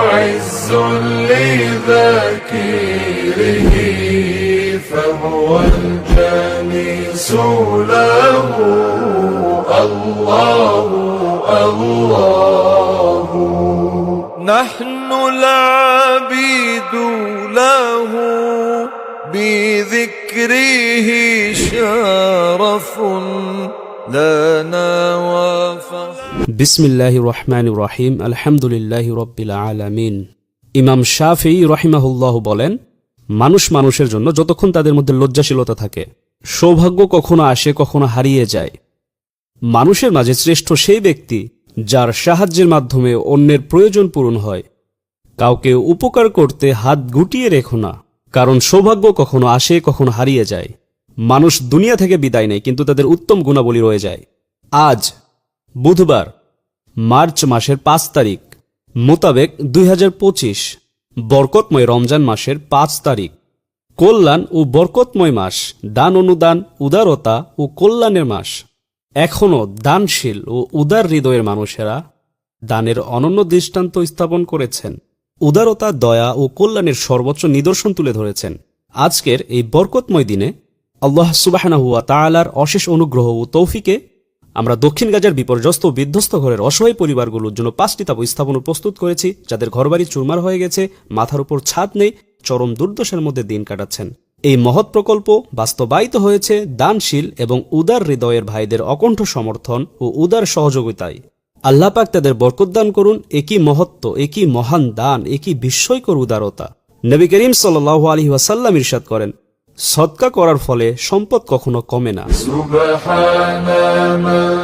عز لذاكره فهو الجنيس له. الله الله. نحن العبيد له بذكره شرف. বিসমিল্লাহ রহমান রহিম আলহামদুলিল্লাহ ইমাম শাফি রহিমাহুল্লাহ বলেন, মানুষ মানুষের জন্য যতক্ষণ তাদের মধ্যে লজ্জাশীলতা থাকে, সৌভাগ্য কখনো আসে, কখনো হারিয়ে যায়। মানুষের মাঝে শ্রেষ্ঠ সেই ব্যক্তি যার সাহায্যের মাধ্যমে অন্যের প্রয়োজন পূরণ হয়। কাউকে উপকার করতে হাত গুটিয়ে রেখো না, কারণ সৌভাগ্য কখনো আসে, কখনো হারিয়ে যায়। মানুষ দুনিয়া থেকে বিদায় নেয়, কিন্তু তাদের উত্তম গুণাবলী রয়ে যায়। আজ, বুধবার, মার্চ মাসের পাঁচ তারিখ মোতাবেক দুই হাজার পঁচিশ, বরকতময় রমজান মাসের পাঁচ তারিখ। কল্যাণ ও বরকতময় মাস, দান অনুদান, উদারতা ও কল্যাণের মাস। এখনও দানশীল ও উদার হৃদয়ের মানুষেরা দানের অনন্য দৃষ্টান্ত স্থাপন করেছেন। উদারতা, দয়া ও কল্যাণের সর্বোচ্চ নিদর্শন তুলে ধরেছেন। আজকের এই বরকতময় দিনে আল্লাহ সুবাহানাহুয়া তাআলার অশেষ অনুগ্রহ ও তৌফিকে আমরা দক্ষিণ গাজার বিপর্যস্ত বিধ্বস্ত ঘরের অসহায় পরিবারগুলোর জন্য পাঁচটি তাপ স্থাপন প্রস্তুত করেছি, যাদের ঘরবাড়ি চুরমার হয়ে গেছে, মাথার উপর ছাদ নেই, চরম দুর্দশার মধ্যে দিন কাটাচ্ছেন। এই মহৎ প্রকল্প বাস্তবায়িত হয়েছে দানশীল এবং উদার হৃদয়ের ভাইদের অকণ্ঠ সমর্থন ও উদার সহযোগিতায়। আল্লাহ পাক তাদের বরকত করুন, একই মহত্ব, একই মহান দান, একই বিস্ময়কর উদারতা। নবী করিম সাল্লাহ আলী ওয়াসাল্লাম ইরশাদ করেন সৎকা করার ফলে সম্পদ কখনো কমে না سبحان من